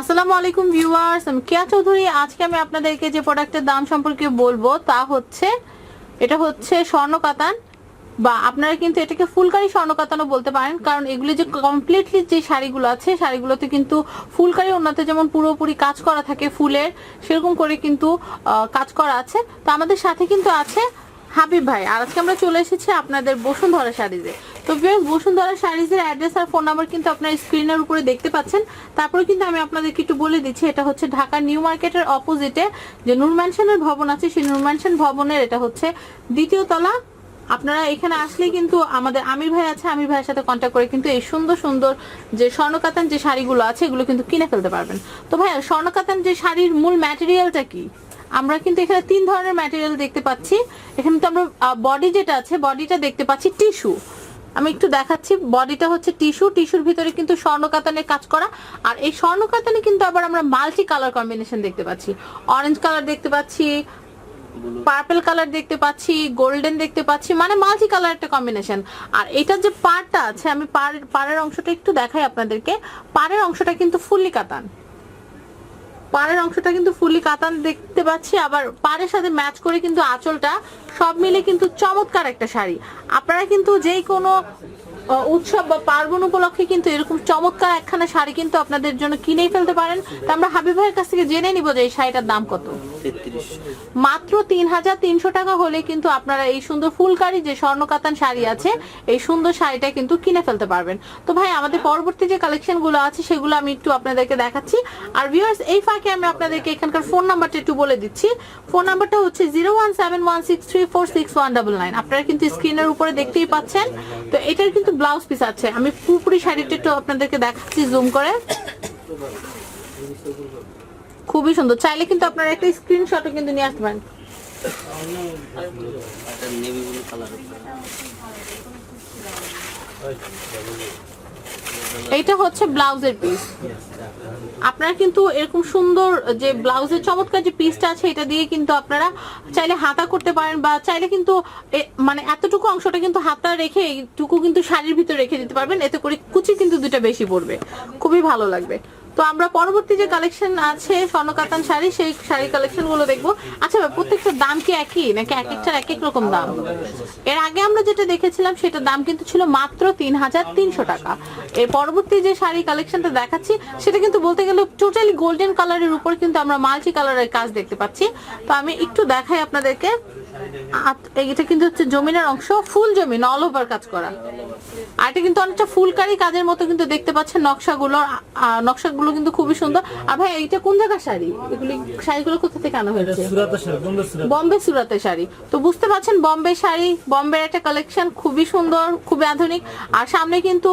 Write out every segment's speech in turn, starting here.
আসসালামু আলাইকুম ভিউয়ার্স, আমি কেয়া চৌধুরী। আজকে আমি আপনাদেরকে যে প্রোডাক্টের দাম সম্পর্কে বলব তা হচ্ছে, এটা হচ্ছে স্বর্ণ কাতান। বা আপনারা কিন্তু এটাকে ফুলকারি স্বর্ণ কাতানও বলতে পারেন, কারণ এগুলি যে কমপ্লিটলি যে শাড়িগুলো আছে, শাড়িগুলোতে কিন্তু ফুলকারি ওনাতে যেমন পুরোপুরি কাজ করা থাকে ফুলের, সেরকম করে কিন্তু কাজ করা আছে। তো আমাদের সাথে কিন্তু আছে হাবিব ভাই। আর আজকে আমরা চলে এসেছি আপনাদের বসুন্ধরা শাড়িজে তো ভিউয়ার্স বসুন্ধরা শাড়িজের অ্যাড্রেস আর ফোন নাম্বার কিন্তু আপনার স্ক্রিনের উপরে দেখতে পাচ্ছেন। তারপরে কিন্তু আমি আপনাদেরকে একটু বলে দিচ্ছি, এটা হচ্ছে ঢাকার নিউ মার্কেটের অপোজিটে যে নূর ম্যানশনের ভবন আছে, সেই নূর ম্যানশন ভবনের এটা হচ্ছে দ্বিতীয় তলা। আপনারা এখানে আসলেই কিন্তু আমাদের আমির ভাই আছে, আমির ভাইয়ের সাথে কন্ট্যাক্ট করে কিন্তু এই সুন্দর সুন্দর যে স্বর্ণকাতান যে শাড়িগুলো আছে, এগুলো কিন্তু কিনে ফেলতে পারবেন। তো ভাইয়া, স্বর্ণকাতান যে শাড়ির মূল ম্যাটেরিয়ালটা কি? আমরা কিন্তু এখানে তিন ধরনের ম্যাটেরিয়াল দেখতে পাচ্ছি। এখানে তো আমরা বডি যেটা আছে বডিটা দেখতে পাচ্ছি টিস্যু আমি একটু দেখাচ্ছি, বডিটা হচ্ছে টিস্যু, টিস্যুর ভিতরে কিন্তু স্বর্ণকাতানের কাজ করা। আর এই স্বর্ণকাতানে কিন্তু আবার আমরা মাল্টি কালার কম্বিনেশন দেখতে পাচ্ছি। অরেঞ্জ কালার দেখতে পাচ্ছি, পার্পল কালার দেখতে পাচ্ছি, গোল্ডেন দেখতে পাচ্ছি মানে মাল্টি কালার একটা কম্বিনেশন। আর এটার যে পাড়টা আছে, আমি পাড়ের পাড়ের অংশটা একটু দেখাই আপনাদেরকে। পাড়ের অংশটা কিন্তু ফুললি কাতান। পাড়ের অংশটা কিন্তু ফুলি কাতান দেখতে পাচ্ছি, আবার পাড়ের সাথে ম্যাচ করে কিন্তু আঁচলটা সব মিলে কিন্তু চমৎকার একটা শাড়ি। আপনারা কিন্তু যেই কোনো উৎসব বা পার্বণ উপলক্ষে কিন্তু এরকম চমৎকার একখানা শাড়ি কিন্তু আপনাদের জন্য কিনেই ফেলতে পারেন। তো আমরা হাবিব ভাইয়ের কাছ থেকে জেনে নিব যে এই শাড়িটার দাম কত। মাত্র তিন হাজার তিনশো টাকা হলে কিন্তু আপনারা এই সুন্দর ফুলকারি যে স্বর্ণকাতান শাড়ি আছে এই সুন্দর শাড়িটা কিন্তু কিনে ফেলতে পারবেন। তো ভাই আমাদের পরবর্তী যে কালেকশনগুলো আছে সেগুলো আমি একটু আপনাদেরকে দেখাচ্ছি। আর ভিউয়ার্স এই ফাঁকে আমি আপনাদেরকে এখানকার ফোন নাম্বারটা একটু বলে দিচ্ছি। ফোন নাম্বারটা হচ্ছে zero one seven one six three four six one double nine আপনারা কিন্তু স্ক্রিনের উপরে দেখতেই পাচ্ছেন। তো এটার কিন্তু ব্লাউজ পিস আছে। আমি পুরোপুরি শাড়িটা একটু আপনাদেরকে দেখাচ্ছি জুম করে। খুবই সুন্দর। চাইলে কিন্তু আপনারা একটা স্ক্রিনশটও কিন্তু নিয়ে আসতে পারেন। কালার এইটা হচ্ছে ব্লাউজের পিস আপনারা কিন্তু এরকম সুন্দর যে ব্লাউজের চমৎকার যে পিসটা আছে, এটা দিয়ে কিন্তু আপনারা চাইলে হাতা করতে পারেন বা চাইলে কিন্তু মানে এতটুকু অংশটা কিন্তু হাতা রেখে এইটুকু কিন্তু শাড়ির ভিতরে রেখে দিতে পারবেন। এতে করে কুচি কিন্তু দুটা বেশি পড়বে। খুবই ভালো লাগবে। তো আমরা পরবর্তী যে কালেকশন আছে স্বর্ণকাতান শাড়ি সেই শাড়ি কালেকশনগুলো দেখব। আচ্ছা ভাই, প্রত্যেকটার দাম কি একই? নাকি এক একটার এক এক রকম দাম? এর আগে আমরা যেটা দেখেছিলাম সেটার দাম কিন্তু ছিল মাত্র তিন হাজার তিনশো টাকা। এর পরবর্তী যে শাড়ি কালেকশনটা দেখাচ্ছি সেটা কিন্তু বলতে গেলে টোটালি গোল্ডেন কালারের উপর কিন্তু আমরা মাল্টি কালারের কাজ দেখতে পাচ্ছি। তো আমি একটু দেখাই আপনাদেরকে। এটা কিন্তু হচ্ছে জমিনের অংশ ফুল জমিন অল ওভার কাজ করা। আর এটা কিন্তু অনেকটা ফুলকারি কাজের মতো কিন্তু দেখতে পাচ্ছেন নকশাগুলো নকশাগুলো কিন্তু খুবই সুন্দর। আর ভাই এইটা কোন জায়গার শাড়ি? এগুলি শাড়িগুলো কোথা থেকে আনা হয়েছে? বোম্বে সুরাত শাড়ি। তো বুঝতে পারছেন বম্বে শাড়ি বম্বের একটা কালেকশন খুবই সুন্দর খুবই আধুনিক। আর সামনে কিন্তু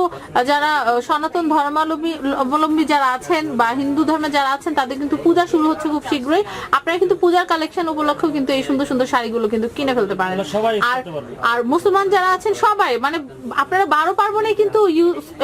যারা সনাতন ধর্মাবলম্বী অবলম্বী যারা আছেন বা হিন্দু ধর্মে যারা আছেন তাদের কিন্তু পূজা শুরু হচ্ছে খুব শীঘ্রই। আপনারা কিন্তু পূজার কালেকশন উপলক্ষেও কিন্তু এই সুন্দর সুন্দর শাড়িগুলো কিন্তু কিনে ফেলতে পারেন আর আর মুসলমান যারা আছেন সবাই মানে আপনারা বারো পার্বণে কিন্তু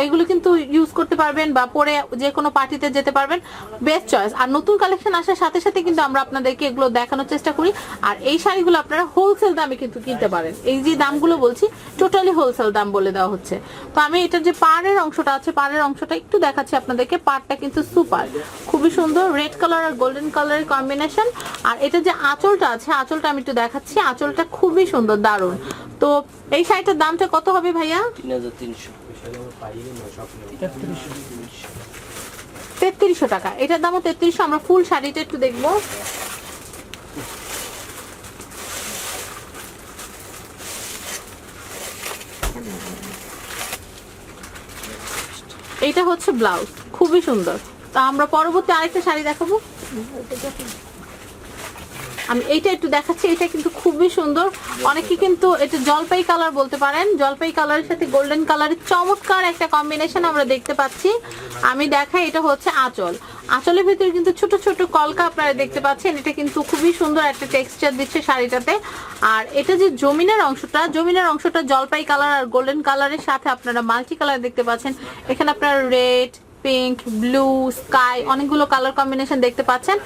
এগুলো কিন্তু ইউজ করতে পারবেন বা পরে যে কোনো পার্টিতে যেতে পারবেন। বেস্ট চয়েস আর নতুন কালেকশন আসার সাথে সাথে কিন্তু আমরা আপনাদেরকে এগুলো দেখানোর চেষ্টা করি। আর এই শাড়িগুলো আপনারা হোলসেল দামে কিন্তু কিনতে পারেন। এই যে দামগুলো বলছি টোটালি হোলসেল দাম বলে দেওয়া হচ্ছে। তো আমি এটার যে পাড়ের অংশটা আছে পাড়ের অংশটা একটু দেখাচ্ছি আপনাদেরকে। পাড়টা কিন্তু সুপার খুবই সুন্দর। রেড কালার আর গোল্ডেন কালারের কম্বিনেশন আর এটা যে আঁচলটা আছে আঁচলটা আমি একটু দেখাচ্ছি। আঁচলটা খুবই সুন্দর দারুণ। তো এই শাড়িটার দামটা কত হবে ভাইয়া? তেত্রিশশো টাকা। এটার দামও তেত্রিশশো আমরা ফুল শাড়িটা একটু দেখব। এইটা হচ্ছে ব্লাউজ খুবই সুন্দর। তা আমরা পরবর্তী আরেকটা শাড়ি দেখাবো। আমি এইটা একটু দেখাচ্ছি, এটা কিন্তু খুবই সুন্দর। অনেকে কিন্তু এটা জলপাই কালার বলতে পারেন। জলপাই কালারের সাথে গোল্ডেন কালারের চমৎকার একটা কম্বিনেশন আমরা দেখতে পাচ্ছি। আমি দেখাই, এটা হচ্ছে আঁচল। আঁচলের ভিতরে কিন্তু ছোট ছোট কলকা আপনারা দেখতে পাচ্ছেন। এটা কিন্তু খুবই সুন্দর একটা টেক্সচার দিচ্ছে শাড়িটাতে। আর এটা যে জমিনের অংশটা জমিনের অংশটা জলপাই কালার আর গোল্ডেন কালারের সাথে আপনারা মাল্টি কালার দেখতে পাচ্ছেন। এখানে আপনারা রেড পিঙ্ক ব্লু স্কাই অনেকগুলো কালার কম্বিনেশন দেখতে পাচ্ছেন।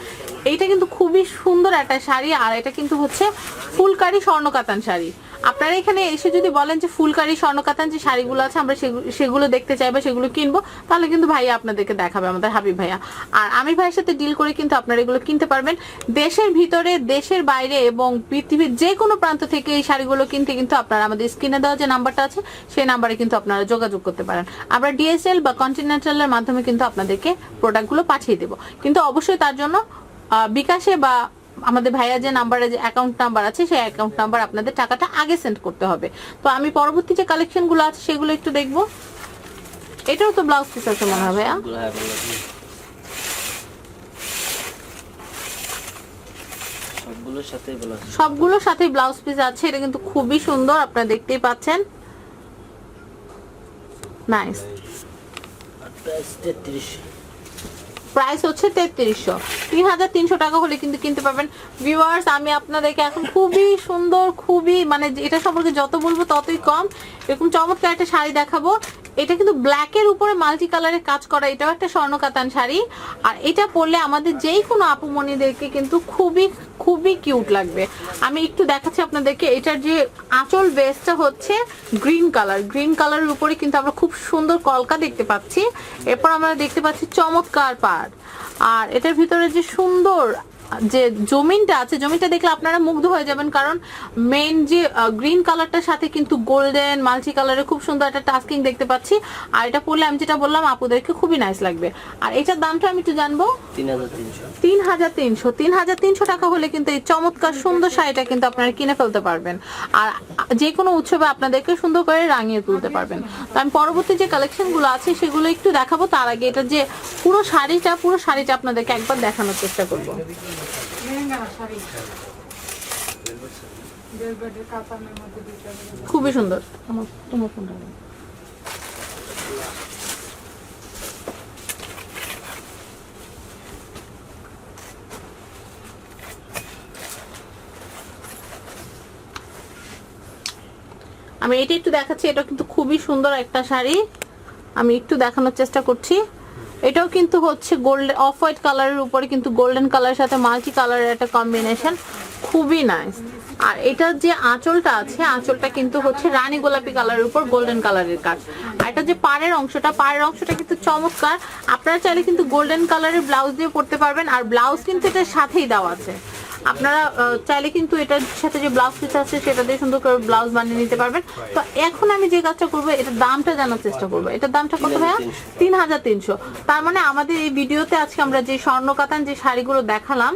এইটা কিন্তু খুবই সুন্দর একটা শাড়ি, আর এটা কিন্তু হচ্ছে ফুলকারি স্বর্ণকাতান শাড়ি। আপনারা এখানে এসে যদি বলেন যে ফুলকারি, স্বর্ণকাতান যে শাড়িগুলো আছে, আমরা সেগু- সেগুলো দেখতে চাই বা সেগুলো কিনবো, তাহলে কিন্তু ভাইয়া আপনাদেরকে দেখাবে, আমাদের হাবিব ভাইয়া। আর আমি ভাইয়ের সাথে ডিল করে কিন্তু আপনারা এগুলো কিনতে পারবেন। দেশের ভিতরে, দেশের বাইরে এবং পৃথিবীর যে কোনো প্রান্ত থেকে এই শাড়িগুলো কিনতে কিন্তু আপনারা আমাদের স্ক্রিনে দেওয়া যে নাম্বারটা আছে, সেই নাম্বারে কিন্তু আপনারা যোগাযোগ করতে পারেন। আমরা ডিএসএল বা কন্টিনেন্টালের মাধ্যমে কিন্তু আপনাদেরকে প্রোডাক্টগুলো পাঠিয়ে দেবো। কিন্তু অবশ্যই তার জন্য বিকাশে বা আমাদের ভাইয়া যে নাম্বারে যে অ্যাকাউন্ট নাম্বার আছে সেই অ্যাকাউন্ট নাম্বার আপনাদের টাকাটা আগে সেন্ড করতে হবে। তো আমি পরবর্তী যে কালেকশনগুলো আছে সেগুলো একটু দেখব। এটাও তো ব্লাউজ পিস আছে মনে হয় ভাইয়া। হ্যাঁ। সবগুলোর সাথে ব্লাউজ পিস আছে। এটা কিন্তু খুবই সুন্দর আপনারা দেখতেই পাচ্ছেন। নাইস আর প্রাইস হচ্ছে তেত্রিশশো। তিন হাজার তিনশো টাকা হলে কিন্তু কিনতে পারবেন। ভিউয়ার্স আমি আপনাদেরকে এখন খুবই সুন্দর, খুবই মানে এটা সম্পর্কে যত বলব ততই কম। এরকম চমৎকার একটা শাড়ি দেখাবো। এটা কিন্তু ব্ল্যাকের উপরে মাল্টি কালারের কাজ করা, এটাও একটা স্বর্ণকাতান শাড়ি। আর এটা পরলে আমাদের যেই কোনো আপুমণিদেরকে কিন্তু খুবই খুবই কিউট লাগবে। আমি একটু দেখাচ্ছি আপনাদেরকে, এটার যে আঁচল বেসটা হচ্ছে গ্রিন কালার গ্রিন কালারের উপরে কিন্তু আমরা খুব সুন্দর কলকা দেখতে পাচ্ছি। এরপর আমরা দেখতে পাচ্ছি চমৎকার পাড়। আর এটার ভিতরে যে সুন্দর যে জমিনটা আছে জমিটা দেখলে আপনারা মুগ্ধ হয়ে যাবেন কারণ মেন যে গ্রিন কালারটার সাথে কিন্তু গোল্ডেন মাল্টি কালারের খুব সুন্দর একটা টাস্কিং দেখতে পাচ্ছি। আর এটা পরলে আমি যেটা বললাম আপুদেরকে খুবই নাইস লাগবে। আর এটার দামটা আমি একটু জানব? তিন হাজার তিনশো। তিন হাজার তিনশো। তিন হাজার তিনশো টাকা হলে কিন্তু এই চমৎকার সুন্দর শাড়িটা কিন্তু আপনারা কিনে ফেলতে পারবেন। আর যে কোনো উৎসবে আপনাদেরকে সুন্দর করে রাঙিয়ে তুলতে পারবেন। তো আমি পরবর্তী যে কালেকশনগুলো আছে সেগুলো একটু দেখাবো। তার আগে এটা যে পুরো শাড়িটা পুরো শাড়িটা আপনাদেরকে একবার দেখানোর চেষ্টা করব। খুবই সুন্দর। আমার তোমার ফোনটা আমি এটা একটু দেখাচ্ছি, এটা কিন্তু খুবই সুন্দর একটা শাড়ি। আমি একটু দেখানোর চেষ্টা করছি। এটাও কিন্তু হচ্ছে গোল্ডেন অফ হোয়াইট কালারের উপরে কিন্তু গোল্ডেন কালারের সাথে মাল্টি কালারের একটা কম্বিনেশন খুবই নাইস আর এটার যে আঁচলটা আছে, আঁচলটা কিন্তু হচ্ছে রানী গোলাপি কালারের উপর গোল্ডেন কালারের কাজ। আর এটা যে পাড়ের অংশটা পাড়ের অংশটা কিন্তু চমৎকার। আপনারা চাইলে কিন্তু গোল্ডেন কালারের ব্লাউজ দিয়ে পরতে পারবেন। আর ব্লাউজ কিন্তু এটার সাথেই দেওয়া আছে। আপনারা আহ, চাইলে কিন্তু এটার সাথে যে ব্লাউজ পিস আছে সেটা দিয়ে সুন্দর করে ব্লাউজ বানিয়ে নিতে পারবেন। তো এখন আমি যে কাজটা করব এটার দামটা জানার চেষ্টা করব। এটার দামটা কত ভাইয়া? তিন হাজার তিনশো। তার মানে আমাদের এই ভিডিওতে আজকে আমরা যে স্বর্ণকাতান যে শাড়িগুলো দেখালাম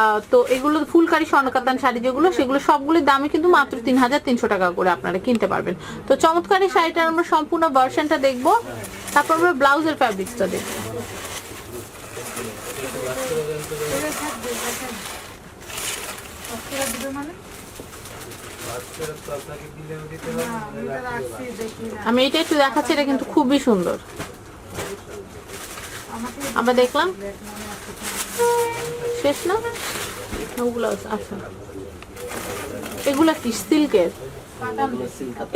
আহ, তো এগুলো ফুলকারি স্বর্ণকাতান শাড়ি যেগুলো সেগুলো সবগুলোর দামে কিন্তু মাত্র তিন হাজার তিনশো টাকা করে আপনারা কিনতে পারবেন। তো চমৎকার শাড়িটার আমরা সম্পূর্ণ ভার্সনটা দেখব। তারপর আমরা ব্লাউজের ফ্যাব্রিক্সটা দেখব। আমি এটা একটু দেখাচ্ছি এটা কিন্তু খুবই সুন্দর। আমরা দেখলাম। শেষ না? না, ওগুলো আচ্ছা। এগুলা কি সিল্কের?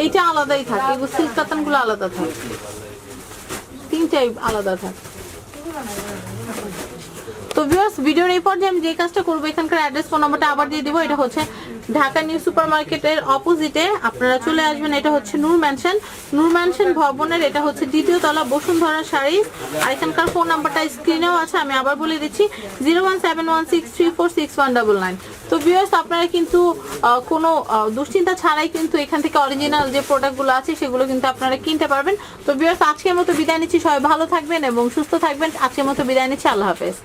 এইটা আলাদাই থাকে এগুলো সিল্ক কাতানগুলো আলাদা থাকে। তিনটাই আলাদা থাকে। তো ভিউয়ার্স ভিডিওর এই পর্যায়ে আমি যে কাজটা করব, এখানকার অ্যাড্রেস ফোন নাম্বারটা আবার দিয়ে দিব। এটা হচ্ছে ঢাকা নিউ সুপার মার্কেটের অপোজিটে আপনারা চলে আসবেন, এটা হচ্ছে নূর ম্যানশন নূর ম্যানশন ভবনের, এটা হচ্ছে দ্বিতীয় তলা বসুন্ধরা শাড়ি। আর এখানকার ফোন নাম্বারটা স্ক্রিনেও আছে, আমি আবার বলে দিচ্ছি zero one seven one six three four six one double nine তো ভিউয়ার্স আপনারা কিন্তু কোনো দুশ্চিন্তা ছাড়াই কিন্তু এখান থেকে অরিজিনাল যে প্রোডাক্টগুলো আছে, সেগুলো কিন্তু আপনারা কিনতে পারবেন। তো ভিউয়ার্স আজকের মতো বিদায় নিচ্ছি। সবাই ভালো থাকবেন এবং সুস্থ থাকবেন। আজকের মতো বিদায় নিচ্ছি। আল্লাহ হাফেজ।